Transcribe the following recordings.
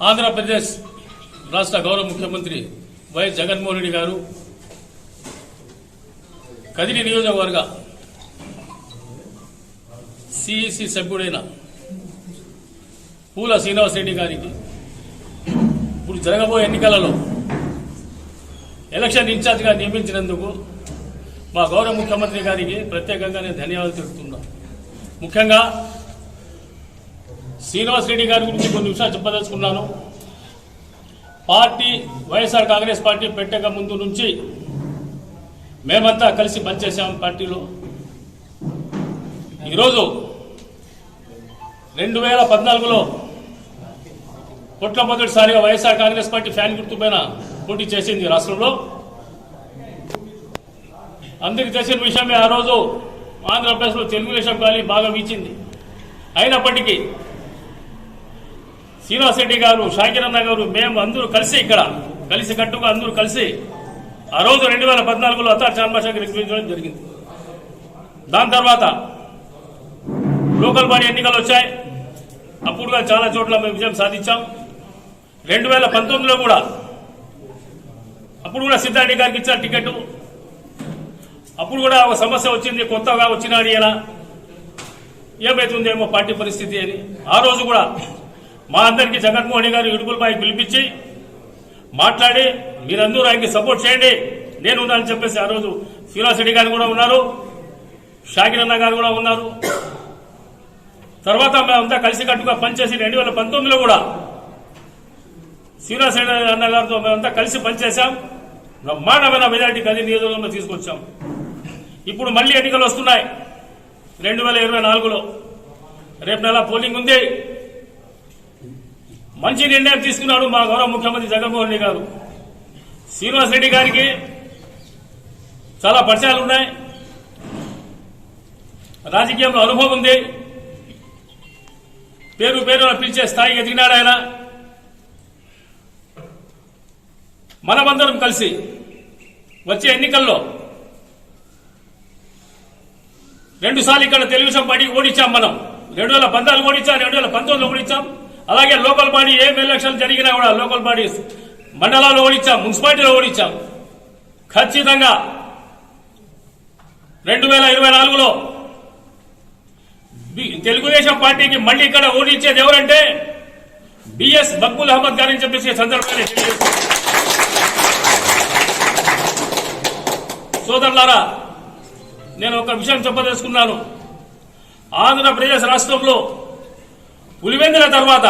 ఆంధ్రప్రదేశ్ రాష్ట్ర గౌరవ ముఖ్యమంత్రి వైఎస్ జగన్మోహన్ రెడ్డి గారు కదిరి నియోజకవర్గ సిఈసి సభ్యుడైన పూల శ్రీనివాస్ రెడ్డి గారికి ఇప్పుడు జరగబోయే ఎన్నికలలో ఎలక్షన్ ఇన్ఛార్జ్గా నియమించినందుకు మా గౌరవ ముఖ్యమంత్రి గారికి ప్రత్యేకంగా నేను ధన్యవాదాలు తెలుపుతున్నాను ముఖ్యంగా శ్రీనివాస్ రెడ్డి గారి గురించి కొన్ని విషయాలు చెప్పదలుచుకున్నాను. పార్టీ వైఎస్ఆర్ కాంగ్రెస్ పార్టీ పెట్టక ముందు నుంచి మేమంతా కలిసి పనిచేసాం పార్టీలో. ఈరోజు రెండు వేల పద్నాలుగులో మొట్టమొదటిసారిగా వైఎస్ఆర్ కాంగ్రెస్ పార్టీ ఫ్యాన్ గుర్తు పైన పోటీ చేసింది రాష్ట్రంలో. అందరికీ తెలిసిన విషయమే ఆ రోజు ఆంధ్రప్రదేశ్లో తెలుగుదేశం గాలి బాగా వీచింది. అయినప్పటికీ శ్రీనివాస్ రెడ్డి గారు షాకిరన్న గారు మేము అందరూ కలిసి ఇక్కడ కలిసి కట్టుగా అందరూ కలిసి ఆ రోజు రెండు వేల పద్నాలుగులో అతార్ చాన్మాషాకి నిర్వహించడం జరిగింది. దాని తర్వాత లోకల్ బాడీ ఎన్నికలు వచ్చాయి. అప్పుడుగా చాలా చోట్ల మేము విజయం సాధించాం. రెండు వేల పంతొమ్మిదిలో కూడా అప్పుడు కూడా సిద్ధారెడ్డి గారికి ఇచ్చిన టికెట్. అప్పుడు కూడా ఒక సమస్య వచ్చింది కొత్తగా వచ్చినాడు ఇలా ఏమైతుందేమో పార్టీ పరిస్థితి అని. ఆ రోజు కూడా మా అందరికీ జగన్మోహన్ గారు ఇడుపులపై పిలిపించి మాట్లాడి మీరందరూ ఆయనకి సపోర్ట్ చేయండి. నేను ఉన్నానని చెప్పేసి ఆ రోజు శ్రీనివాస్ రెడ్డి గారు కూడా ఉన్నారు షాకిర్ అన్న గారు కూడా ఉన్నారు. తర్వాత మేమంతా కలిసి కట్టుగా పనిచేసి రెండు వేల పంతొమ్మిదిలో కూడా శ్రీనివాస్ అన్న గారితో మేమంతా కలిసి పనిచేశాం. బ్రహ్మాండమైన మెజార్టీ కలిసి నియోజకవర్గంలో తీసుకొచ్చాం. ఇప్పుడు మళ్ళీ ఎన్నికలు వస్తున్నాయి. రెండు వేల ఇరవై నాలుగులో. రేపు నెల పోలింగ్ ఉంది. మంచి నిర్ణయం తీసుకున్నాడు మా గౌరవ ముఖ్యమంత్రి జగన్మోహన్ రెడ్డి గారు. శ్రీనివాస్ రెడ్డి గారికి చాలా పరిచయాలు ఉన్నాయి. రాజకీయంలో అనుభవం ఉంది. పేరు పేరు పిలిచే స్థాయికి ఎదిగినాడు ఆయన. మనమందరం కలిసి వచ్చే ఎన్నికల్లో రెండు సార్లు ఇక్కడ తెలుగుదేశం పార్టీకి ఓడించాం మనం. రెండు వేల పద్నాలుగు ఓడించాం రెండు వేల పంతొమ్మిదిలో ఓడించాం. అలాగే లోకల్ బాడీ ఏం ఎలక్షన్ జరిగినా కూడా లోకల్ బాడీస్ మండలాల్లో ఓడించాం మున్సిపాలిటీలో ఓడించాం. ఖచ్చితంగా రెండు వేల ఇరవై నాలుగులో బి- తెలుగుదేశం పార్టీకి మళ్ళీ ఇక్కడ ఓడించేది ఎవరంటే బిఎస్ బక్కుల్ అహ్మద్ గారిని చెప్పేసి ఈ సందర్భంగా సోదరులారా నేను ఒక విషయం చెప్పదలుచుకున్నాను. ఆంధ్రప్రదేశ్ రాష్ట్రంలో పులివెందుల తర్వాత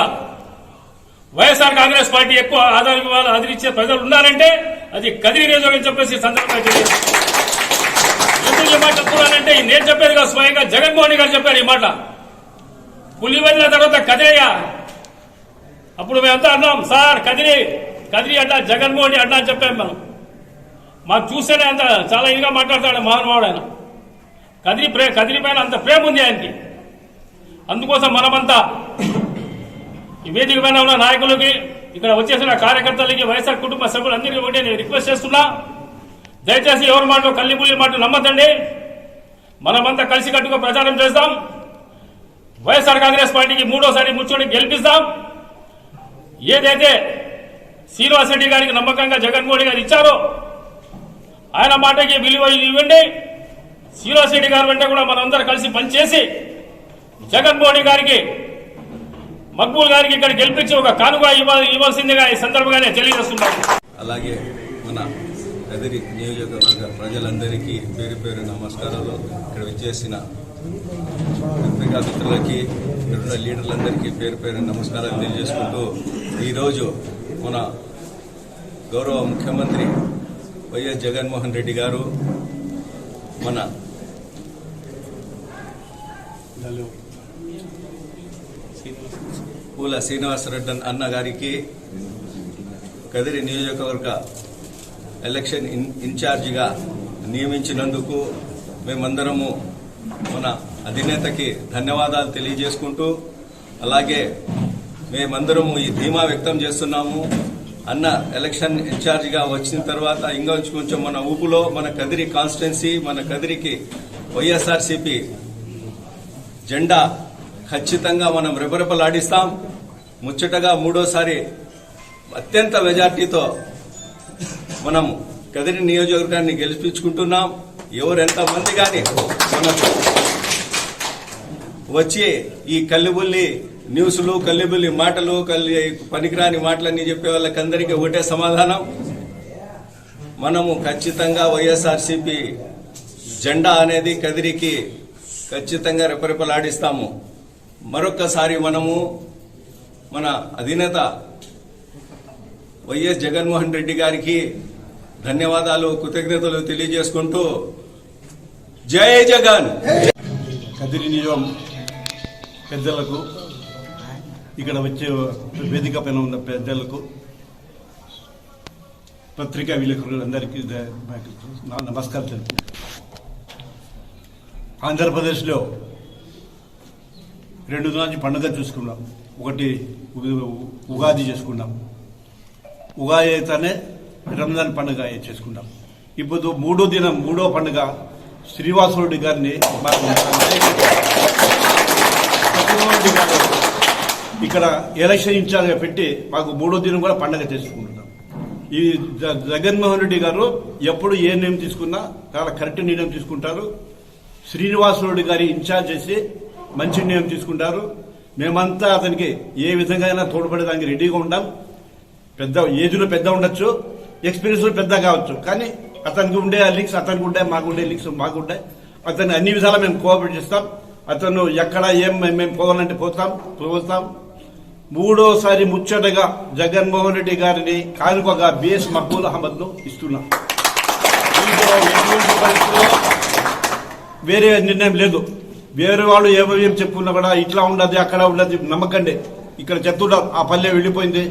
వైఎస్ఆర్ కాంగ్రెస్ పార్టీ ఎక్కువ ఆధార ఆదరించే ప్రజలు ఉన్నారంటే అది కదిరి నియోజకవర్గం చెప్పేసి సందర్భంగా ఎందుకు ఈ మాట చెప్తున్నానంటే నేను చెప్పేది కాదు స్వయంగా జగన్మోహన్ గారు చెప్పారు ఈ మాట. పులివెందుల తర్వాత కదిరయ్య. అప్పుడు మేమంతా అన్నాం సార్ కదిరి కదిరి అంట జగన్మోహన్ అడ్డా అని చెప్పాం మనం మాకు చూస్తేనే అంత చాలా ఇదిగా మాట్లాడతాడు మహానుభావుడు ఆయన. కదిరి ప్రే కదిరి పైన అంత ప్రేమ ఉంది ఆయనకి. అందుకోసం మనమంతా ఈ వేదిక పైన ఉన్న నాయకులకి ఇక్కడ వచ్చేసిన కార్యకర్తలకి వైఎస్ఆర్ కుటుంబ సభ్యులందరికీ ఒకటే నేను రిక్వెస్ట్ చేస్తున్నా. దయచేసి ఎవరి మాటలు కల్లిపుల్లి మాటలు నమ్మద్దండి. మనమంతా కలిసి కట్టుగా ప్రచారం చేస్తాం. వైఎస్ఆర్ కాంగ్రెస్ పార్టీకి మూడోసారి ముచ్చోడి గెలిపిస్తాం. ఏదైతే శ్రీనివాస్ రెడ్డి గారికి నమ్మకంగా జగన్మోహన్ గారు ఇచ్చారో ఆయన మాటకి విలువ ఇవ్వండి. శ్రీనివాస్ రెడ్డి గారు వెంట కూడా మనందరం కలిసి పనిచేసి జగన్మోహన్ గారికి మక్బూల్ గారికి ఇక్కడ గెలిపించి ఒక కానుక ఇవ్వాల్సిందిగా ఈ సందర్భంగానే తెలియజేస్తున్నాను అలాగే మన కదిరి నియోజకవర్గ ప్రజలందరికీ పేరు పేరు నమస్కారాలు. ఇక్కడ విచ్చేసిన పత్రికా మిత్రులకి ఇక్కడున్న లీడర్లందరికీ పేరు పేరు నమస్కారాలు తెలియజేసుకుంటూ ఈరోజు మన గౌరవ ముఖ్యమంత్రి వైఎస్ జగన్మోహన్ రెడ్డి గారు మన పూల శ్రీనివాసరెడ్డి అన్న గారికి కదిరి నియోజకవర్గ ఎలక్షన్ ఇన్ ఇన్ఛార్జిగా నియమించినందుకు మేమందరము మన అధినేతకి ధన్యవాదాలు తెలియజేసుకుంటూ అలాగే మేమందరము ఈ ధీమా వ్యక్తం చేస్తున్నాము. అన్న ఎలక్షన్ ఇన్ఛార్జిగా వచ్చిన తర్వాత ఇంకా కొంచెం మన ఊపులో మన కదిరి కాన్స్టిట్యున్సీ మన కదిరికి వైఎస్ఆర్సీపీ జెండా ఖచ్చితంగా మనం రెపరెపలాడిస్తాం. ముచ్చటగా మూడోసారి అత్యంత మెజార్టీతో మనం కదిరి నియోజకవర్గాన్ని గెలిపించుకుంటున్నాం. ఎవరెంతమంది కానీ మనకు వచ్చి ఈ కల్లిబుల్లి న్యూస్లు కల్లిబుల్లి మాటలు కల్లి పనికిరాని మాటలన్నీ చెప్పే వాళ్ళకందరికీ ఒకటే సమాధానం. మనము ఖచ్చితంగా వైఎస్ఆర్సీపీ జెండా అనేది కదిరికి ఖచ్చితంగా రెపరెపలాడిస్తాము. మరొక్కసారి మనము మన అధినేత వైఎస్ జగన్మోహన్ రెడ్డి గారికి ధన్యవాదాలు కృతజ్ఞతలు తెలియజేసుకుంటూ జై జగన్! కదిరి నిజం పెద్దలకు ఇక్కడ వచ్చే వేదిక పైన ఉన్న పెద్దలకు పత్రికా విలేకరులందరికీ నమస్కారం తెలుపు ఆంధ్రప్రదేశ్లో రెండు రోజు పండుగ చూసుకున్నాం ఒకటి ఉగాది చేసుకున్నాం ఉగాది అయితేనే రంజాన్ పండుగ చేసుకున్నాం ఇప్పుడు మూడో దినం మూడో పండుగ శ్రీవాసరెడ్డి గారిని ఇక్కడ ఎలక్షన్ ఇన్ఛార్జ్గా పెట్టి మాకు మూడో దినం కూడా పండగ చేసుకుంటున్నాం. ఈ జగన్మోహన్ రెడ్డి గారు ఎప్పుడు ఏ నిర్ణయం తీసుకున్నా చాలా కరెక్ట్ నిర్ణయం తీసుకుంటారు. శ్రీనివాసరెడ్డి గారి ఇన్ఛార్జ్ చేసి మంచి నిర్ణయం తీసుకుంటారు. మేమంతా అతనికి ఏ విధంగా అయినా తోడ్పడేదానికి రెడీగా ఉండాం. పెద్ద ఏజ్లో పెద్ద ఉండొచ్చు ఎక్స్పీరియన్స్ పెద్ద కావచ్చు. కానీ అతనికి ఉండే లీక్స్ అతనికి ఉండే మాకు ఉండే లీక్స్ మాకు ఉండే. అతన్ని అన్ని విధాలా మేము కోఆపరేట్ చేస్తాం. అతను ఎక్కడ ఏం మేము మేము పోవాలంటే పోతాం పోతాం మూడోసారి ముచ్చటగా జగన్మోహన్ రెడ్డి గారిని కానుకగా బిఎస్ మహబూల్ అహ్మద్ను ఇస్తున్నాం వేరే నిర్ణయం లేదు. వేరే వాళ్ళు ఏమో ఏం చెప్పుకున్నా కూడా ఇట్లా ఉండదు అక్కడ ఉండదు నమ్మకండి. ఇక్కడ చెప్తుంటారు ఆ పల్లె వెళ్ళిపోయింది.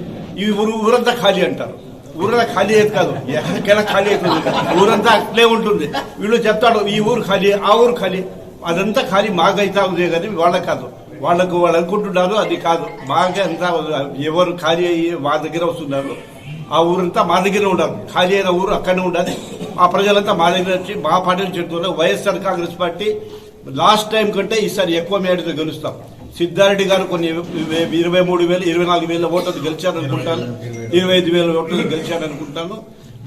ఈ ఊరు ఊరంతా ఖాళీ అంటారు. ఊరంతా ఖాళీ అయితే కాదు. ఎక్కడికైనా ఖాళీ అవుతుంది ఊరంతా అట్లే ఉంటుంది. వీళ్ళు చెప్తాడు ఈ ఊరు ఖాళీ ఆ ఊరు ఖాళీ. అదంతా ఖాళీ మాకైతే ఉంది కానీ వాళ్ళకి కాదు. వాళ్ళకు వాళ్ళు అనుకుంటున్నారు అది కాదు. మాకే అంతా ఎవరు ఖాళీ అయ్యి మా దగ్గర వస్తున్నారు. ఆ ఊరంతా మా దగ్గర ఉండాలి. ఖాళీ అయిన ఊరు అక్కడనే ఉండాలి. ఆ ప్రజలంతా మా దగ్గర వచ్చి మా పార్టీని చెప్తున్నారు. YSR Congress party last time కంటే ఈసారి ఎక్కువ మేడతో గెలుస్తాం. సిద్ధారెడ్డి గారు కొన్ని ఇరవై మూడు వేలు ఇరవై నాలుగు వేల ఓట్లతో గెలిచారనుకుంటాను. ఇరవై ఐదు వేల ఓట్లతో గెలిచారనుకుంటాను.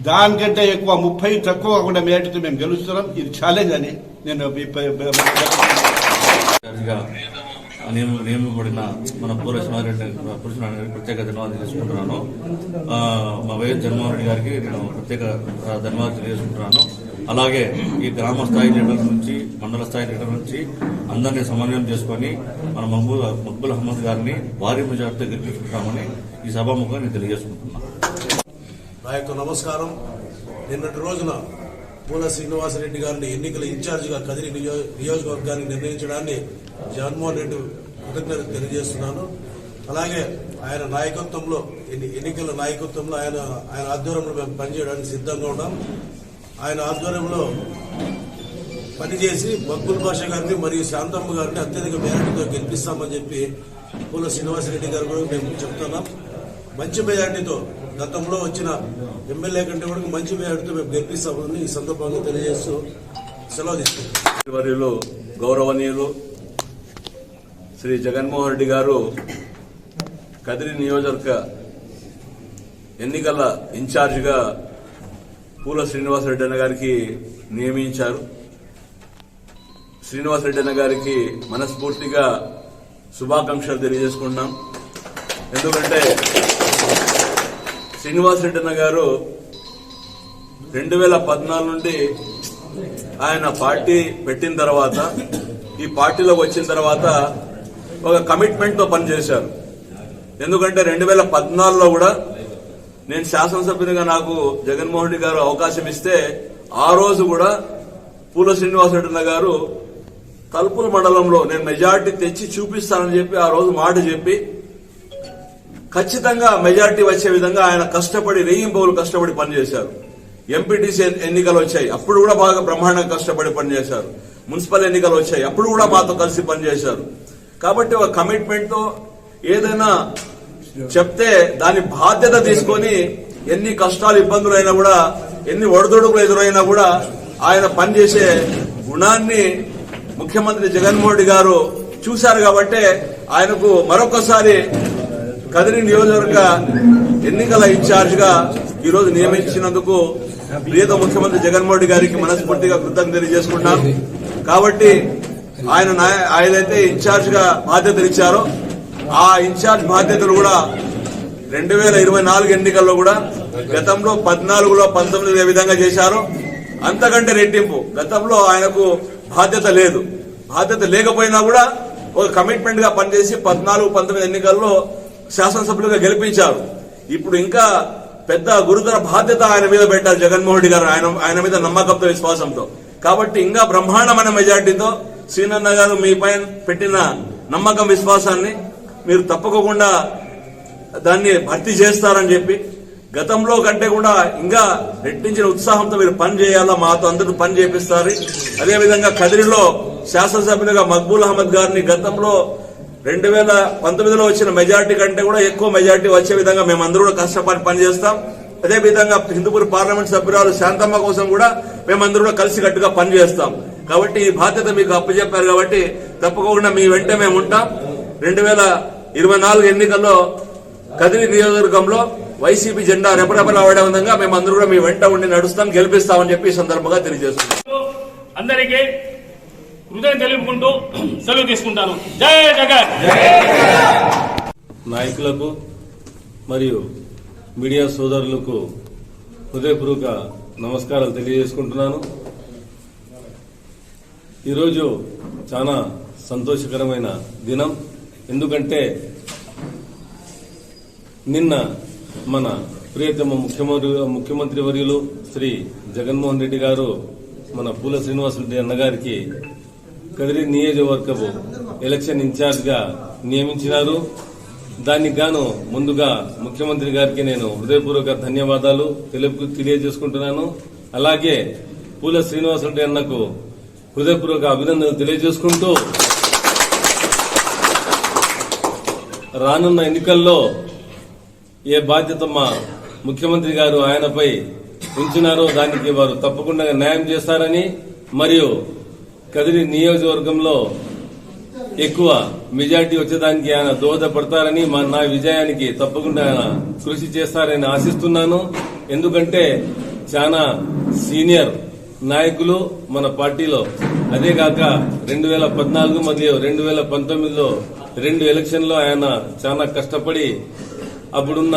దానికంటే ఎక్కువ ముప్పై తక్కువ కాకుండా మేటతో మేము గెలుస్తున్నాం. ఇది ఛాలెంజ్ అని నేను నేను నియమింపబడిన మన పూర్వ సింహారెడ్డి పురుషునారాయణ ప్రత్యేక ధన్యవాదాలు తెలియజేసుకుంటున్నాను మా వైఎస్ జగన్మోహన్ రెడ్డి గారికి నేను ప్రత్యేక ధన్యవాదాలు తెలియజేసుకుంటున్నాను. అలాగే ఈ గ్రామ స్థాయి లీడర్ నుంచి మండల స్థాయి లీడర్ నుంచి అందరినీ సమన్వయం చేసుకొని మన మహబూబ్ మక్బుల్ అహ్మద్ గారిని భారీ మెజార్టీతో గెలిపించుకుంటామని ఈ సభాముఖంగా నేను తెలియజేసుకుంటున్నాను నా యొక్క నమస్కారం. నిన్నటి రోజున పూల శ్రీనివాసరెడ్డి గారిని ఎన్నికల ఇన్ఛార్జిగా కదిరి నియోజకవర్గాన్ని నిర్ణయించడాన్ని జగన్మోహన్ రెడ్డి కృతజ్ఞత తెలియజేస్తున్నాను. అలాగే ఆయన నాయకత్వంలో ఎన్ని- ఎన్నికల నాయకత్వంలో ఆయన ఆయన ఆధ్వర్యంలో మేము పనిచేయడానికి సిద్ధంగా ఉన్నాం. ఆయన ఆధ్వర్యంలో పనిచేసి మక్బుల్ భాష గారిని మరియు శాంతమ్మ గారిని అత్యధిక మెజార్టీతో గెలిపిస్తామని చెప్పి పూల శ్రీనివాసరెడ్డి గారు కూడా మేము చెప్తున్నాం. మంచి మెజార్టీతో గతంలో వచ్చిన ఎమ్మెల్యే కంటే కూడా మంచి మెజార్టీతో మేము గెలిపిస్తామని ఈ సందర్భంగా తెలియజేస్తూ సెలవు తీసుకుంటాం గౌరవనీయులు శ్రీ జగన్మోహన్ రెడ్డి గారు కదిరి నియోజకవర్గ ఎన్నికల ఇన్ఛార్జిగా పూల శ్రీనివాసరెడ్డి అన్న గారికి నియమించారు. శ్రీనివాసరెడ్డి అన్న గారికి మనస్ఫూర్తిగా శుభాకాంక్షలు తెలియజేసుకుంటున్నాం. ఎందుకంటే శ్రీనివాసరెడ్డి అన్న గారు రెండు వేల పద్నాలుగు నుండి ఆయన పార్టీ పెట్టిన తర్వాత ఈ పార్టీలోకి వచ్చిన తర్వాత ఒక కమిట్మెంట్తో పనిచేశారు. ఎందుకంటే రెండు వేల పద్నాలుగులో కూడా నేను శాసనసభ్యునిగా నాకు జగన్మోహన్ రెడ్డి గారు అవకాశం ఇస్తే ఆ రోజు కూడా పూల శ్రీనివాసరెడ్డి గారు తలుపుల మండలంలో నేను మెజార్టీ తెచ్చి చూపిస్తానని చెప్పి ఆ రోజు మాట చెప్పి ఖచ్చితంగా మెజార్టీ వచ్చే విధంగా ఆయన కష్టపడి రెయ్యింబవులు కష్టపడి పనిచేశారు. ఎంపీటీసీ ఎన్నికలు వచ్చాయి. అప్పుడు కూడా బాగా బ్రహ్మాండంగా కష్టపడి పనిచేశారు. మున్సిపల్ ఎన్నికలు వచ్చాయి. అప్పుడు కూడా మాతో కలిసి పనిచేశారు. కాబట్టి ఒక కమిట్మెంట్తో ఏదైనా చెప్తే దాని బాధ్యత తీసుకొని ఎన్ని కష్టాలు ఇబ్బందులు అయినా కూడా ఎన్ని ఒడిదొడుకులు ఎదురైనా కూడా ఆయన పనిచేసే గుణాన్ని ముఖ్యమంత్రి జగన్మోహన్ రెడ్డి గారు చూశారు కాబట్టి ఆయనకు మరొకసారి కదిరి నియోజకవర్గ ఎన్నికల ఇన్ఛార్జిగా ఈరోజు నియమించినందుకు ప్రియత ముఖ్యమంత్రి జగన్మోహన్ గారికి మనస్ఫూర్తిగా కృతజ్ఞత తెలియజేసుకుంటున్నాను కాబట్టి ఆయన నాయ- ఆయనైతే ఇన్ఛార్జ్గా బాధ్యతలు ఇచ్చారో ఆ ఇన్ఛార్జ్ బాధ్యతలు కూడా రెండు వేల ఇరవై నాలుగు ఎన్నికల్లో కూడా గతంలో పద్నాలుగులో పంతొమ్మిది ఏ విధంగా చేశారో అంతకంటే రెట్టింపు. గతంలో ఆయనకు బాధ్యత లేదు. బాధ్యత లేకపోయినా కూడా ఒక కమిట్మెంట్గా పనిచేసి పద్నాలుగు పంతొమ్మిది ఎన్నికల్లో శాసనసభ్యులుగా గెలిపించారు. ఇప్పుడు ఇంకా పెద్ద గురుతర బాధ్యత ఆయన మీద పెట్టారు జగన్మోహన్ రెడ్డి గారు. ఆయన ఆయన మీద నమ్మకంతో విశ్వాసంతో. కాబట్టి ఇంకా బ్రహ్మాండమైన మెజార్టీతో శ్రీనన్న గారు మీ పైన పెట్టిన నమ్మకం విశ్వాసాన్ని మీరు తప్పకుండా దాన్ని భర్తీ చేస్తారని చెప్పి గతంలో కంటే కూడా ఇంకా రెట్టించిన ఉత్సాహంతో మీరు పని చేయాలా మాతో అందరూ పని చేపిస్తారు అదేవిధంగా కదిరిలో శాసనసభ్యులుగా మక్బూల్ అహ్మద్ గారిని గతంలో రెండు వేల పంతొమ్మిదిలో వచ్చిన మెజార్టీ కంటే కూడా ఎక్కువ మెజార్టీ వచ్చే విధంగా మేమందరూ కూడా కష్టపడి పనిచేస్తాం. అదేవిధంగా హిందూపూర్ పార్లమెంట్ సభ్యురాలు శాంతమ్మ కోసం కూడా మేమందరూ కూడా కలిసికట్టుగా పనిచేస్తాం. కాబట్టి ఈ బాధ్యత మీకు అప్పచెప్పారు కాబట్టి తప్పకుండా మీ వెంట మేము ఉంటాం. రెండు వేల ఇరవై నాలుగు ఎన్నికల్లో కదిరి నియోజకవర్గంలో వైసీపీ జెండా రెపరెపలాడే విధంగా మేమందరూ కూడా మీ వెంట ఉండి నడుస్తాం గెలిపిస్తామని చెప్పి ఈ సందర్భంగా తెలియజేస్తున్నాం. అందరికీ హృదయం తెలుపుకుంటూ సెలవు తీసుకుంటాను. జై జగన్! నాయకులకు మరియు మీడియా సోదరులకు హృదయపూర్వక నమస్కారాలు తెలియజేసుకుంటున్నాను. ఈరోజు చాలా సంతోషకరమైన దినం. ఎందుకంటే నిన్న మన ప్రియతమ ముఖ్యమంత్రి ముఖ్యమంత్రి వర్యులు శ్రీ జగన్మోహన్ రెడ్డి గారు మన పూల శ్రీనివాసరెడ్డి అన్నగారికి కదిరి నియోజకవర్గపు ఎలక్షన్ ఇన్ఛార్జ్గా నియమించినారు. దానికి గాను ముందుగా ముఖ్యమంత్రి గారికి నేను హృదయపూర్వక ధన్యవాదాలు తెలుపు తెలియజేసుకుంటున్నాను. అలాగే పూల శ్రీనివాసరెడ్డి అన్నకు హృదయపూర్వక అభినందనలు తెలియజేసుకుంటూ రానున్న ఎన్నికల్లో ఏ బాధ్యత మా ముఖ్యమంత్రి గారు ఆయనపై ఉంచినారో దానికి వారు తప్పకుండా న్యాయం చేస్తారని మరియు కదిరి నియోజకవర్గంలో ఎక్కువ మెజార్టీ వచ్చేదానికి ఆయన దోహదపడతారని మా నా విజయానికి తప్పకుండా ఆయన కృషి చేస్తారని ఆశిస్తున్నాను. ఎందుకంటే చాలా సీనియర్ నాయకులు మన పార్టీలో. అదే కాక రెండు వేల పద్నాలుగు మరియు రెండు వేల పంతొమ్మిదిలో రెండు ఎలక్షన్లో ఆయన చాలా కష్టపడి అప్పుడున్న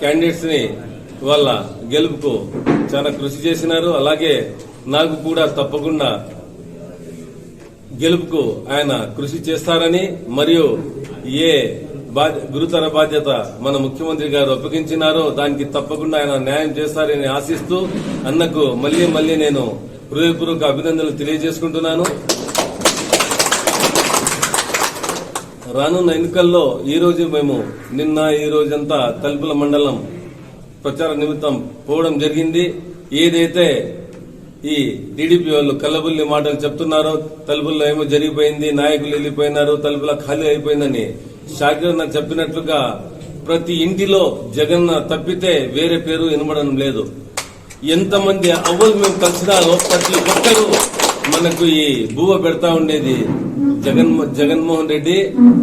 క్యాండిడేట్స్ని వాళ్ళ గెలుపుకు చాలా కృషి చేసినారు. అలాగే నాకు కూడా తప్పకుండా గెలుపుకు ఆయన కృషి చేస్తారని మరియు ఏ బాధ్య గురుతర బాధ్యత మన ముఖ్యమంత్రి గారు అప్పగించినారో దానికి తప్పకుండా ఆయన న్యాయం చేస్తారని ఆశిస్తూ అన్నకు మళ్ళీ మళ్ళీ నేను హృదయపూర్వక అభినందనలు తెలియజేసుకుంటున్నాను. రానున్న ఎన్నికల్లో ఈ రోజు మేము నిన్న ఈ రోజంతా తలుపుల మండలం ప్రచార నిమిత్తం పోవడం జరిగింది. ఏదైతే ఈ టీడీపీ వాళ్ళు కల్లబుల్లి మాటలు చెప్తున్నారో తలుపుల్లో ఏమో జరిగిపోయింది నాయకులు వెళ్ళిపోయినారు తలుపుల ఖాళీ అయిపోయిందని షాకిర్ చెప్పినట్లుగా ప్రతి ఇంటిలో జగన్ తప్పితే వేరే పేరు వినబడడం లేదు. ఎంతమంది అవ్వలు మేము కలిసినారో ప్రతి ఒక్కరూ మనకు ఈ భూవ పెడతా ఉండేది జగన్ జగన్మోహన్ రెడ్డి.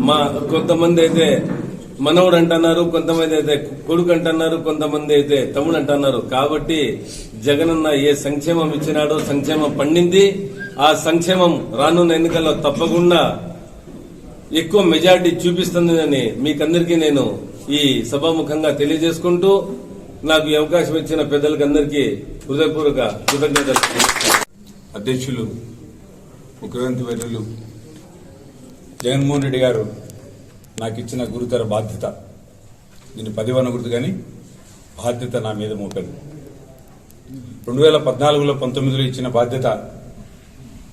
మా కొంతమంది అయితే మనవడు అంటున్నారు కొంతమంది అయితే కొడుకు అంటున్నారు కొంతమంది అయితే తమ్ముడు అంటున్నారు. కాబట్టి జగనన్న ఏ సంక్షేమం ఇచ్చినాడో సంక్షేమం పండింది. ఆ సంక్షేమం రానున్న ఎన్నికల్లో తప్పకుండా ఎక్కువ మెజార్టీ చూపిస్తుందని మీకందరికీ నేను ఈ సభాముఖంగా తెలియజేసుకుంటూ నాకు ఈ అవకాశం ఇచ్చిన పెద్దలకందరికీ హృదయపూర్వక కృతజ్ఞతలు. అధ్యక్షులు ముఖ్యమంత్రి వర్యులు జగన్మోహన్ రెడ్డి గారు నాకు ఇచ్చిన గురుతర బాధ్యత. దీన్ని పది కానీ బాధ్యత నా మీద మోపాడు. రెండు వేల పద్నాలుగులో పంతొమ్మిదిలో ఇచ్చిన బాధ్యత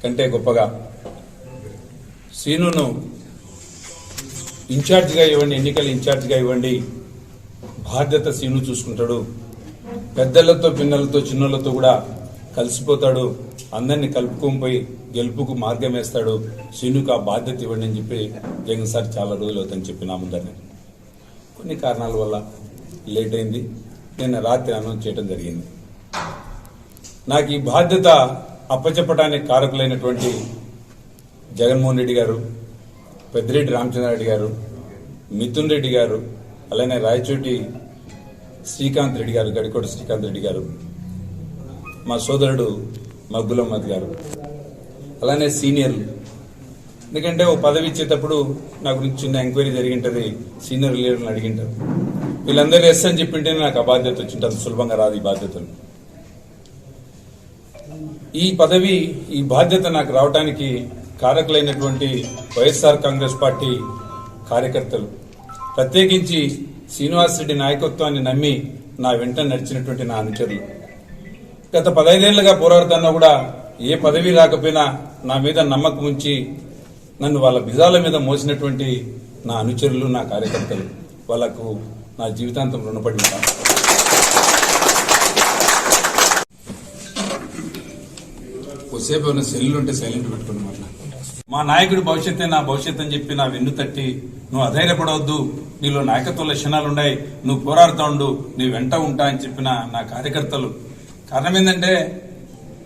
కంటే గొప్పగా సీనును ఇన్ఛార్జిగా ఇవ్వండి ఎన్నికల ఇన్ఛార్జిగా ఇవ్వండి. బాధ్యత సీను చూసుకుంటాడు. పెద్దలతో పిన్నలతో చిన్నలతో కూడా కలిసిపోతాడు. అందరినీ కలుపుకొని పోయి గెలుపుకు మార్గం వేస్తాడు సీనుకు ఆ బాధ్యత ఇవ్వండి అని చెప్పి జగన్ సార్ చాలా రోజులు అవుతుందని చెప్పి నా కొన్ని కారణాల వల్ల లేట్ అయింది. నిన్న రాత్రి అనౌన్స్ చేయడం జరిగింది. నాకు ఈ బాధ్యత అప్పచెప్పడానికి కారకులైనటువంటి జగన్మోహన్ రెడ్డి గారు పెద్దిరెడ్డి రామచంద్రారెడ్డి గారు మిథున్ రెడ్డి గారు అలానే రాయచోటి శ్రీకాంత్ రెడ్డి గారు గడికోట శ్రీకాంత్ రెడ్డి గారు మా సోదరుడు మగ్గులమ్మద్ గారు. అలానే సీనియర్లు ఎందుకంటే ఓ పదవి ఇచ్చేటప్పుడు నా గురించి చిన్న ఎంక్వైరీ జరిగింటది సీనియర్ లీడర్ని అడిగింటారు. వీళ్ళందరూ ఎస్ అని చెప్పింటేనే నాకు ఆ బాధ్యత వచ్చింటుంది సులభంగా రాదు ఈ బాధ్యతలు. ఈ పదవి ఈ బాధ్యత నాకు రావడానికి కారకులైనటువంటి వైఎస్ఆర్ కాంగ్రెస్ పార్టీ కార్యకర్తలు ప్రత్యేకించి శ్రీనివాస్ రెడ్డి నాయకత్వాన్ని నమ్మి నా వెంట నడిచినటువంటి నా అనుచరులు. గత పదైదేళ్ళుగా పోరాడుతున్నా కూడా ఏ పదవి రాకపోయినా నా మీద నమ్మకం ఉంచి నన్ను వాళ్ళ భుజాల మీద మోసినటువంటి నా అనుచరులు నా కార్యకర్తలు వాళ్ళకు నా జీవితాంతం రుణపడి కొద్దిసేపు సెల్లు ఉంటే సైలెంట్ పెట్టుకున్నమాట మా నాయకుడి భవిష్యత్తే నా భవిష్యత్ అని చెప్పి నా వెన్ను తట్టి నువ్వు అధైర్యపడవద్దు నీలో నాయకత్వ లక్షణాలు ఉన్నాయి నువ్వు పోరాడుతూ ఉండు నీ వెంట ఉంటా అని చెప్పిన నా కార్యకర్తలు కారణం ఏంటంటే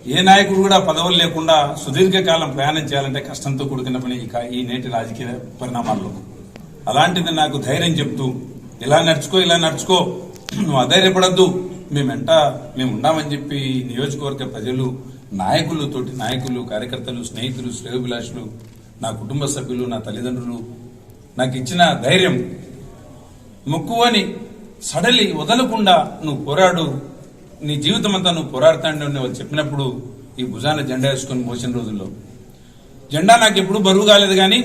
ఏ నాయకుడు కూడా పదవులు లేకుండా సుదీర్ఘకాలం ప్రయాణం చేయాలంటే కష్టంతో కూడుకున్న పని ఈ ఈ నేటి రాజకీయ పరిణామాల్లో. అలాంటిది నాకు ధైర్యం చెప్తూ ఇలా నడుచుకో ఇలా నడుచుకో నువ్వు అధైర్యపడద్దు మేము వెంట మేము ఉన్నామని చెప్పి ఈ నియోజకవర్గ ప్రజలు నాయకులు తోటి నాయకులు కార్యకర్తలు స్నేహితులు శ్రేయోభిలాషులు నా కుటుంబ సభ్యులు నా తల్లిదండ్రులు నాకు ఇచ్చిన ధైర్యం మొక్కువని సడలి వదలకుండా నువ్వు పోరాడు నీ జీవితం అంతా నువ్వు పోరాడతాండి అని వాళ్ళు చెప్పినప్పుడు ఈ భుజాన జెండా వేసుకొని మోసిన రోజుల్లో. జెండా నాకు ఎప్పుడు బరువు కాలేదు కానీ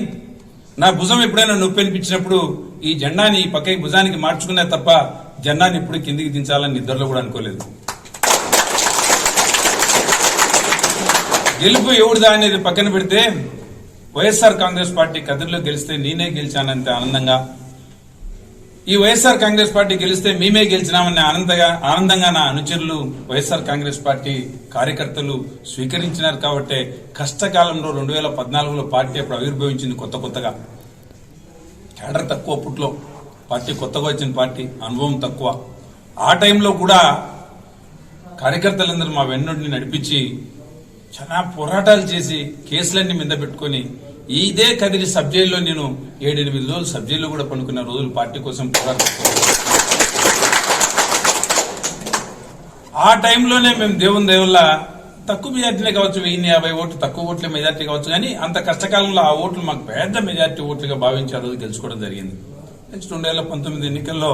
నా భుజం ఎప్పుడైనా నొప్పి అనిపించినప్పుడు ఈ జెండాని ఈ పక్కకి భుజానికి మార్చుకునే తప్ప జెండాని ఎప్పుడు కిందికి దించాలని నిద్రలో కూడా అనుకోలేదు. గెలుపు ఎవడుదా అనేది పక్కన పెడితే వైఎస్ఆర్ కాంగ్రెస్ పార్టీ కదిరిలో గెలిస్తే నేనే గెలిచానంత ఆనందంగా ఈ వైఎస్ఆర్ కాంగ్రెస్ పార్టీ గెలిస్తే మేమే గెలిచినామని ఆనందంగా ఆనందంగా నా అనుచరులు వైఎస్ఆర్ కాంగ్రెస్ పార్టీ కార్యకర్తలు స్వీకరించినారు కాబట్టి కష్టకాలంలో రెండు వేల పద్నాలుగులో పార్టీ అప్పుడు ఆవిర్భవించింది కొత్త కొత్తగా. కేడర్ తక్కువ అప్పట్లో. పార్టీ కొత్తగా వచ్చిన పార్టీ అనుభవం తక్కువ. ఆ టైంలో కూడా కార్యకర్తలందరూ మా వెన్నుడిని నడిపించి చాలా పోరాటాలు చేసి కేసులన్నీ మీద పెట్టుకొని ఇదే కదిలి సబ్ జైల్లో నేను ఏడెనిమిది రోజులు సబ్ జైల్లో కూడా పనుకున్న రోజులు పార్టీ కోసం ఆ టైంలోనే మేము దేవుని దేవుళ్ళ తక్కువ మెజార్టీనే కావచ్చు వెయ్యి యాభై ఓట్లు తక్కువ ఓట్ల మెజార్టీ కావచ్చు కానీ అంత కష్టకాలంలో ఆ ఓట్లు మాకు పెద్ద మెజార్టీ ఓట్లుగా భావించి ఆ రోజు గెలుచుకోవడం జరిగింది. నెక్స్ట్ రెండు వేల పంతొమ్మిది ఎన్నికల్లో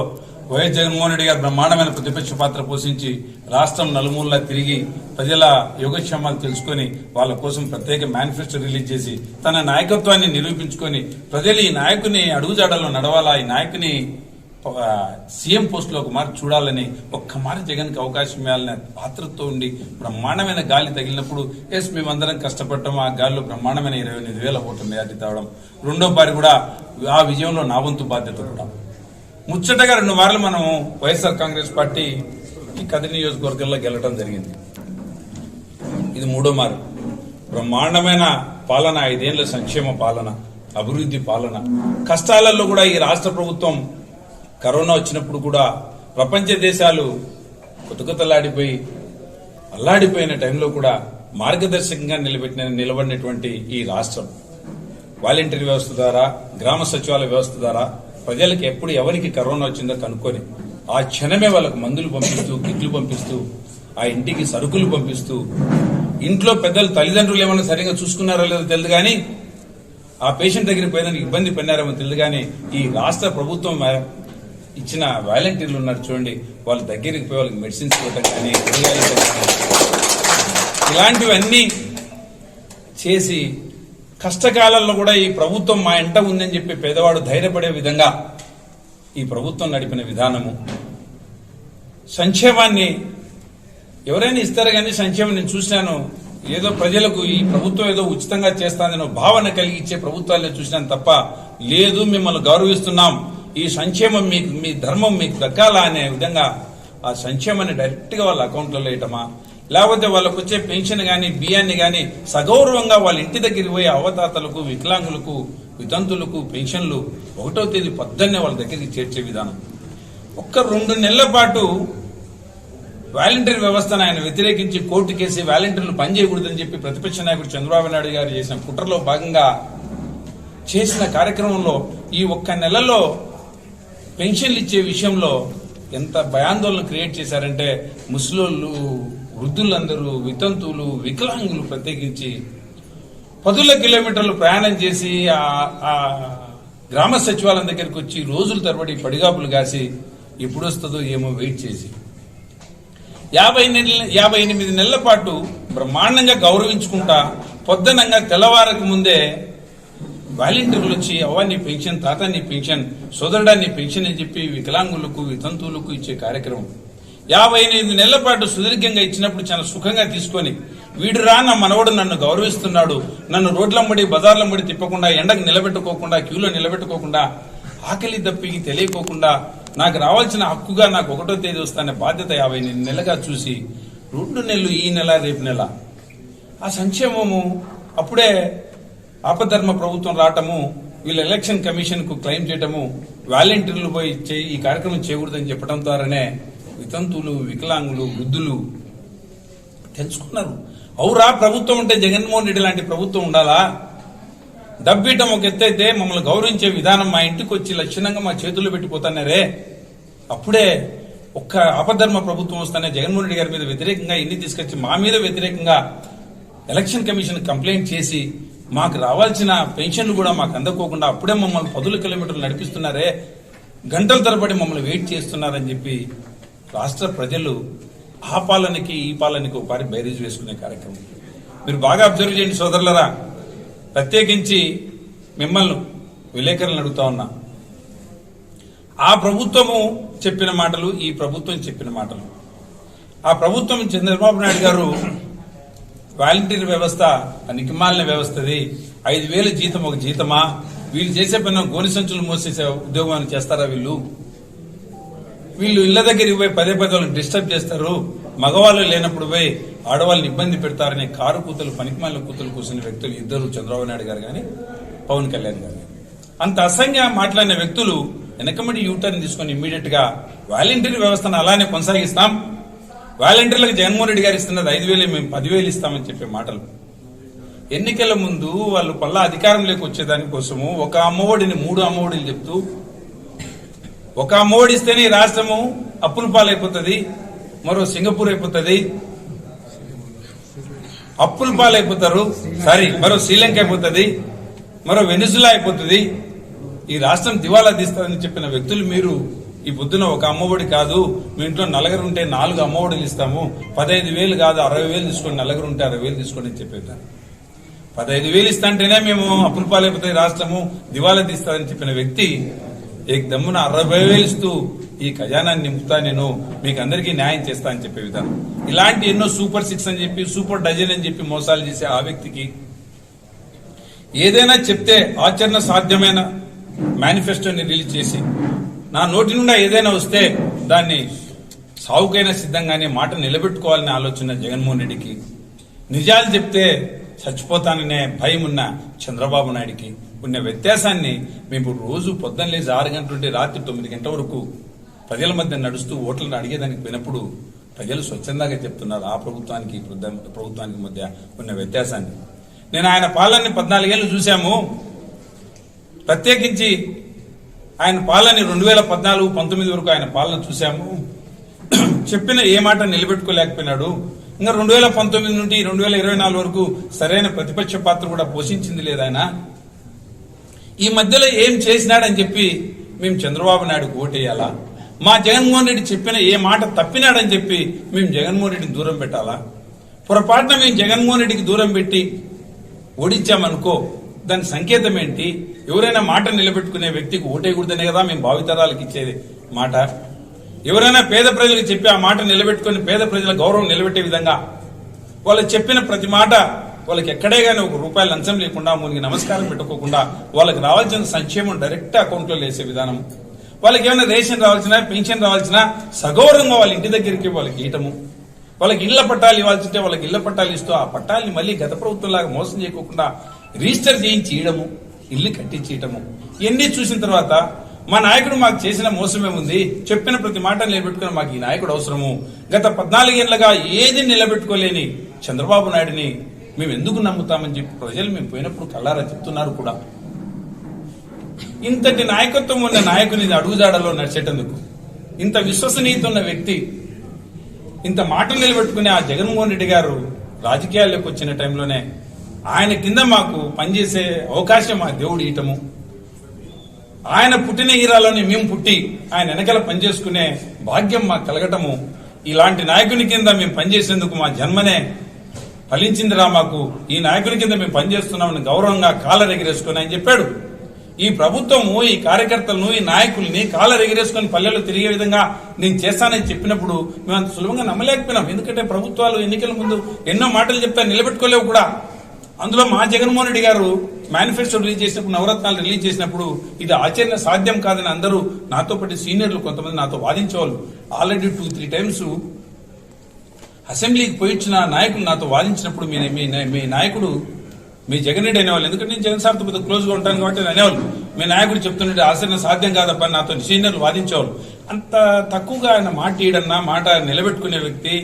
వైఎస్ జగన్మోహన్ రెడ్డి గారు బ్రహ్మాండమైన ప్రతిపక్ష పాత్ర పోషించి రాష్ట్రం నలుమూలలా తిరిగి ప్రజల యోగక్షేమాలు తెలుసుకొని వాళ్ళ కోసం ప్రత్యేక మేనిఫెస్టో రిలీజ్ చేసి తన నాయకత్వాన్ని నిరూపించుకొని ప్రజలు ఈ నాయకుని అడుగుజాడల్లో నడవాలా ఈ నాయకుని సీఎం పోస్టులో ఒక మారి చూడాలని ఒక్క మారి జగన్కి అవకాశం ఇవ్వాలనే పాత్రతో ఉండి బ్రహ్మాండమైన గాలి తగిలినప్పుడు ఎస్ మేమందరం కష్టపడటం ఆ గాలిలో బ్రహ్మాండమైన ఇరవై ఎనిమిది వేల ఓట్ల మెజార్టీ తేవడం. రెండో పారి కూడా ఆ విజయంలో నా వంతు బాధ్యత కూడా. ముచ్చటగా రెండు మార్లు మనం వైఎస్ఆర్ కాంగ్రెస్ పార్టీ ఈ కదిరి నియోజకవర్గంలో గెలటం జరిగింది. ఇది మూడో మారు. బ్రహ్మాండమైన పాలన ఐదేళ్ళ సంక్షేమ పాలన అభివృద్ధి పాలన. కష్టాలలో కూడా ఈ రాష్ట్ర ప్రభుత్వం కరోనా వచ్చినప్పుడు కూడా ప్రపంచ దేశాలు కొతుకతలాడిపోయి అల్లాడిపోయిన టైంలో కూడా మార్గదర్శకంగా నిలబెట్టిన నిలబడినటువంటి ఈ రాష్ట్రం. వాలంటీర్ వ్యవస్థ ద్వారా గ్రామ సచివాలయ వ్యవస్థ ద్వారా ప్రజలకు ఎప్పుడు ఎవరికి కరోనా వచ్చిందో కనుక్కొని ఆ క్షణమే వాళ్ళకు మందులు పంపిస్తూ కిట్లు పంపిస్తూ ఆ ఇంటికి సరుకులు పంపిస్తూ ఇంట్లో పెద్దలు తల్లిదండ్రులు ఏమైనా సరిగా చూసుకున్నారో లేదో తెలియదు కానీ ఆ పేషెంట్ దగ్గరికి పోయేదానికి ఇబ్బంది పడినారేమో తెలియదు కానీ ఈ రాష్ట్ర ప్రభుత్వం ఇచ్చిన వాలంటీర్లు ఉన్నారు చూడండి వాళ్ళ దగ్గరికి పోయి వాళ్ళకి మెడిసిన్స్ ఇవ్వటం కానీ కూరగాయలు ఇలాంటివన్నీ చేసి కష్టకాలంలో కూడా ఈ ప్రభుత్వం మా ఇంట ఉందని చెప్పి పేదవాడు ధైర్యపడే విధంగా ఈ ప్రభుత్వం నడిపిన విధానము. సంక్షేమాన్ని ఎవరైనా ఇస్తారు కానీ సంక్షేమం నేను చూసినాను. ఏదో ప్రజలకు ఈ ప్రభుత్వం ఏదో ఉచితంగా చేస్తానని భావన కలిగించే ప్రభుత్వాలే చూసినాను తప్ప లేదు మిమ్మల్ని గౌరవిస్తున్నాం. ఈ సంక్షేమం మీకు మీ ధర్మం మీకు దక్కాలా అనే విధంగా ఆ సంక్షేమాన్ని డైరెక్ట్గా వాళ్ళ అకౌంట్లో వేయటమా? లేకపోతే వాళ్ళకు వచ్చే పెన్షన్ కానీ బియ్యాన్ని కానీ సగౌరవంగా వాళ్ళ ఇంటి దగ్గరికి పోయే అవతాతలకు వికలాంగులకు వితంతులకు పెన్షన్లు ఒకటో తేదీ పొద్దున్నే వాళ్ళ దగ్గరికి చేర్చే విధానం. ఒక్క రెండు నెలల పాటు వాలంటీర్ వ్యవస్థను ఆయన వ్యతిరేకించి కోర్టు కేసి వాలంటీర్లు పనిచేయకూడదని చెప్పి ప్రతిపక్ష నాయకుడు చంద్రబాబు నాయుడు గారు చేసిన కుట్రలో భాగంగా చేసిన కార్యక్రమంలో ఈ ఒక్క నెలలో పెన్షన్లు ఇచ్చే విషయంలో ఎంత భయాందోళన క్రియేట్ చేశారంటే ముసలోళ్ళు వృద్ధులందరూ వితంతువులు వికలాంగులు ప్రత్యేకించి పదుల కిలోమీటర్లు ప్రయాణం చేసి ఆ- గ్రామ సచివాలయం దగ్గరికి వచ్చి రోజుల తరబడి పడిగాపులు కాసి ఎప్పుడు వస్తుందో ఏమో వెయిట్ చేసి. యాభై నెలల యాభై ఎనిమిది నెలల పాటు బ్రహ్మాండంగా గౌరవించుకుంటా పొద్దునంగా తెల్లవారకు ముందే వాలంటీర్లు వచ్చి అవ్వనీ పెన్షన్ తాతని పెన్షన్ సోదరుడాన్ని పెన్షన్ అని చెప్పి వికలాంగులకు వితంతువులకు ఇచ్చే కార్యక్రమం. యాభై ఎనిమిది నెలల పాటు సుదీర్ఘంగా ఇచ్చినప్పుడు చాలా సుఖంగా తీసుకొని వీడురా నా మనవడు నన్ను గౌరవిస్తున్నాడు. నన్ను రోడ్లమ్మడి బజార్లమ్మడి తిప్పకుండా ఎండకు నిలబెట్టుకోకుండా క్యూలో నిలబెట్టుకోకుండా ఆకలి దప్పికి తెలియకోకుండా నాకు రావాల్సిన హక్కుగా నాకు ఒకటో తేదీ వస్తానే బాధ్యత యాభై ఎనిమిది నెలగా చూసి రెండు నెలలు ఈ నెల రేపు నెల. ఆ సంక్షేమము అప్పుడే ఆపధర్మ ప్రభుత్వం రావటము వీళ్ళు ఎలక్షన్ కమిషన్కు క్లెయిమ్ చేయటము వాలంటీర్లు పోయి ఈ కార్యక్రమం చేయకూడదని చెప్పడం ద్వారానే వితంతులు వికలాంగులు వృద్ధులు తెలుసుకున్నారు. అవురా ప్రభుత్వం ఉంటే జగన్మోహన్ రెడ్డి లాంటి ప్రభుత్వం ఉండాలా? డబ్బీయటం ఒక ఎత్తైతే మమ్మల్ని గౌరవించే విధానం మా ఇంటికి వచ్చి లక్షణంగా మా చేతుల్లో పెట్టిపోతున్నారే. అప్పుడే ఒక్క అపధర్మ ప్రభుత్వం వస్తానే జగన్మోహన్ రెడ్డి గారి మీద వ్యతిరేకంగా ఎన్ని తీసుకొచ్చి మా మీద వ్యతిరేకంగా ఎలక్షన్ కమిషన్ కంప్లైంట్ చేసి మాకు రావాల్సిన పెన్షన్లు కూడా మాకు అందకోకుండా అప్పుడే మమ్మల్ని పదుల కిలోమీటర్లు నడిపిస్తున్నారే. గంటల తరబడి మమ్మల్ని వెయిట్ చేస్తున్నారని చెప్పి రాష్ట్ర ప్రజలు ఆ పాలనకి ఈ పాలనకి ఒకసారి బైరేజ్ వేసుకునే కార్యక్రమం. మీరు బాగా అబ్జర్వ్ చేయండి సోదరులరా. ప్రత్యేకించి మిమ్మల్ని విలేకరులను అడుగుతా ఉన్నా. ఆ ప్రభుత్వము చెప్పిన మాటలు ఈ ప్రభుత్వం చెప్పిన మాటలు. ఆ ప్రభుత్వం చంద్రబాబు నాయుడు గారు వాలంటీర్ వ్యవస్థ నికిమాలిన వ్యవస్థది. ఐదు వేల జీతం ఒక జీతమా? వీళ్ళు చేసే పని గోని సంచులు మోసేసే ఉద్యోగాన్ని చేస్తారా వీళ్ళు? వీళ్ళు ఇళ్ళ దగ్గరికి పోయి పదే పదే వాళ్ళని డిస్టర్బ్ చేస్తారు. మగవాళ్ళు లేనప్పుడు పోయి ఆడవాళ్ళని ఇబ్బంది పెడతారనే కారు కూతులు పనికిమాల కూతులు కూర్చున్న వ్యక్తులు ఇద్దరు చంద్రబాబు నాయుడు గారు కానీ పవన్ కళ్యాణ్ గారు అంత అసహ్యంగా మాట్లాడిన వ్యక్తులు వెనకమడి యూటర్న్ తీసుకొని ఇమ్మీడియట్గా వాలంటీర్ వ్యవస్థను అలానే కొనసాగిస్తాం. వాలంటీర్లకు జగన్మోహన్ రెడ్డి గారు ఇస్తున్నది ఐదు వేలు మేము పదివేలు ఇస్తామని చెప్పే మాటలు. ఎన్నికల ముందు వాళ్ళు పల్లా అధికారంలోకి వచ్చేదాని కోసము ఒక అమ్మఒడిని మూడు అమ్మఒడిలు చెప్తూ ఒక అమ్మఒడి ఇస్తేనే ఈ రాష్ట్రము అప్పుల పాలైపోతుంది మరో సింగపూర్ అయిపోతుంది. అప్పుల పాలైపోతారు సారీ మరో శ్రీలంక అయిపోతుంది మరో వెనిజులా అయిపోతుంది. ఈ రాష్ట్రం దివాలా తీస్తారని చెప్పిన వ్యక్తులు మీరు ఈ పొద్దున ఒక అమ్మఒడి కాదు మీ ఇంట్లో నలుగురు ఉంటే నాలుగు అమ్మఒడిలు ఇస్తాము. పదహైదు వేలు కాదు అరవై వేలు తీసుకోండి నలుగురు ఉంటే అరవై వేలు తీసుకోండి అని చెప్పేదాన్ని పదహైదు వేలు ఇస్తాంటేనే మేము అప్పుల పాలైపోతాయి రాష్ట్రము దివాలా తీస్తారని చెప్పిన వ్యక్తి దమ్మున అరవై వేలు ఈ ఖజానాన్ని నింపుతా నేను మీకు అందరికీ న్యాయం చేస్తా అని చెప్పే విధానం. ఇలాంటి ఎన్నో సూపర్ సిక్స్ అని చెప్పి సూపర్ డజన్ అని చెప్పి మోసాలు చేసే ఆ వ్యక్తికి ఏదైనా చెప్తే ఆచరణ సాధ్యమైన మేనిఫెస్టోని రిలీజ్ చేసి నా నోటి నుండి ఏదైనా వస్తే దాన్ని సావుకైనా సిద్ధంగానే మాట నిలబెట్టుకోవాలనే ఆలోచన జగన్మోహన్ రెడ్డికి. నిజాలు చెప్తే చచ్చిపోతాననే భయం ఉన్న చంద్రబాబు నాయుడికి. ఉన్న వ్యత్యాసాన్ని మేము రోజు పొద్దున్న లేచి ఆరు గంటల నుండి రాత్రి తొమ్మిది గంటల వరకు ప్రజల మధ్య నడుస్తూ ఓట్లను అడిగేదానికి పోయినప్పుడు ప్రజలు స్వచ్ఛందంగా చెప్తున్నారు ఆ ప్రభుత్వానికి ప్రభుత్వానికి మధ్య ఉన్న వ్యత్యాసాన్ని. నేను ఆయన పాలనని పద్నాలుగేళ్ళు చూశాము. ప్రత్యేకించి ఆయన పాలన రెండు వేల పద్నాలుగు పంతొమ్మిది వరకు ఆయన పాలన చూశాము. చెప్పిన ఏ మాట నిలబెట్టుకోలేకపోయినాడు. ఇంకా రెండు వేల పంతొమ్మిది నుండి రెండు వేల ఇరవై నాలుగు వరకు సరైన ప్రతిపక్ష పాత్ర కూడా పోషించింది లేదాయన ఆయన. ఈ మధ్యలో ఏం చేసినాడని చెప్పి మేము చంద్రబాబు నాయుడు ఓటేయాలా? మా జగన్మోహన్ రెడ్డి చెప్పిన ఏ మాట తప్పినాడని చెప్పి మేము జగన్మోహన్ రెడ్డిని దూరం పెట్టాలా? పొరపాటున మేము జగన్మోహన్ రెడ్డికి దూరం పెట్టి ఓడించామనుకో దాని సంకేతం ఏంటి? ఎవరైనా మాట నిలబెట్టుకునే వ్యక్తికి ఓటేయకూడదనే కదా మేము భావితరాలకు ఇచ్చేది మాట. ఎవరైనా పేద ప్రజలకు చెప్పి ఆ మాట నిలబెట్టుకుని పేద ప్రజల గౌరవం నిలబెట్టే విధంగా వాళ్ళు చెప్పిన ప్రతి మాట వాళ్ళకి ఎక్కడే కానీ ఒక రూపాయలు లంచం లేకుండా మునికి నమస్కారం పెట్టుకోకుండా వాళ్ళకి రావాల్సిన సంక్షేమం డైరెక్ట్ అకౌంట్లో లేసే వేసే విధానం. వాళ్ళకి ఏమైనా రేషన్ రావాల్సిన పెన్షన్ రావాల్సిన సగౌరవంగా వాళ్ళ ఇంటి దగ్గరికి వాళ్ళకి ఇయటము వాళ్ళకి ఇళ్ళ పట్టాలు ఇవ్వాల్సింటే వాళ్ళకి ఇళ్ళ పట్టాలు ఇస్తూ ఆ పట్టాలని మళ్ళీ గత ప్రభుత్వం లాగా మోసం చేయకోకుండా రిజిస్టర్ చేయించి ఇయడము ఇల్లు కట్టించేయటము. ఇవన్నీ చూసిన తర్వాత మా నాయకుడు మాకు చేసిన మోసమే ఉంది చెప్పిన ప్రతి మాట నిలబెట్టుకుని మాకు ఈ నాయకుడు అవసరము. గత పద్నాలుగేళ్ళుగా ఏది నిలబెట్టుకోలేని చంద్రబాబు నాయుడిని మేము ఎందుకు నమ్ముతామని చెప్పి ప్రజలు మేము పోయినప్పుడు కళ్ళారా చెప్తున్నారు కూడా. ఇంతటి నాయకత్వం ఉన్న నాయకుని అడుగుజాడలో నడిచేటందుకు ఇంత విశ్వసనీయత ఉన్న వ్యక్తి ఇంత మాటలు నిలబెట్టుకునే ఆ జగన్మోహన్ రెడ్డి గారు రాజకీయాల్లోకి వచ్చిన టైంలోనే ఆయన కింద మాకు పనిచేసే అవకాశం ఆ దేవుడు ఇయటము ఆయన పుట్టిన ఈరాలోనే మేము పుట్టి ఆయన వెనకాల పనిచేసుకునే భాగ్యం మాకు కలగటము. ఇలాంటి నాయకుని కింద మేము పనిచేసేందుకు మా జన్మనే ఫలించిందిరా మాకు. ఈ నాయకుని కింద మేము పనిచేస్తున్నామని గౌరవంగా కాలర్ అని చెప్పాడు. ఈ ప్రభుత్వము ఈ కార్యకర్తలను ఈ నాయకుల్ని కాలర్ ఎగిరేసుకుని పల్లెల్లో తిరిగే విధంగా నేను చేస్తానని చెప్పినప్పుడు మేము అంత సులభంగా నమ్మలేకపోయినాం. ఎందుకంటే ప్రభుత్వాలు ఎన్నికల ముందు ఎన్నో మాటలు చెప్తారు నిలబెట్టుకోలేవు కూడా. అందులో మా జగన్మోహన్ రెడ్డి గారు మేనిఫెస్టో రిలీజ్ చేసినప్పుడు నవరత్నాలు రిలీజ్ చేసినప్పుడు ఇది ఆచరణ సాధ్యం కాదని అందరూ నాతో పాటు సీనియర్లు కొంతమంది నాతో వాదించేవాళ్ళు. ఆల్రెడీ టూ త్రీ టైమ్స్ అసెంబ్లీకి పోయించిన నాయకుడు నాతో వాదించినప్పుడు మీ మీ మీ నాయకుడు మీ జగన్ రెడ్డి అనేవాళ్ళు. ఎందుకంటే నేను జగన్ సార్తో పెద్ద క్లోజ్గా ఉంటాను కాబట్టి నేను అనేవాళ్ళు. మీ నాయకుడు చెప్తుంటే ఆచరణ సాధ్యం కాదప్ప నాతో సీనియర్లు వాదించేవాళ్ళు. అంత తక్కువగా ఆయన మాట ఇయడన్నా మాట నిలబెట్టుకునే వ్యక్తి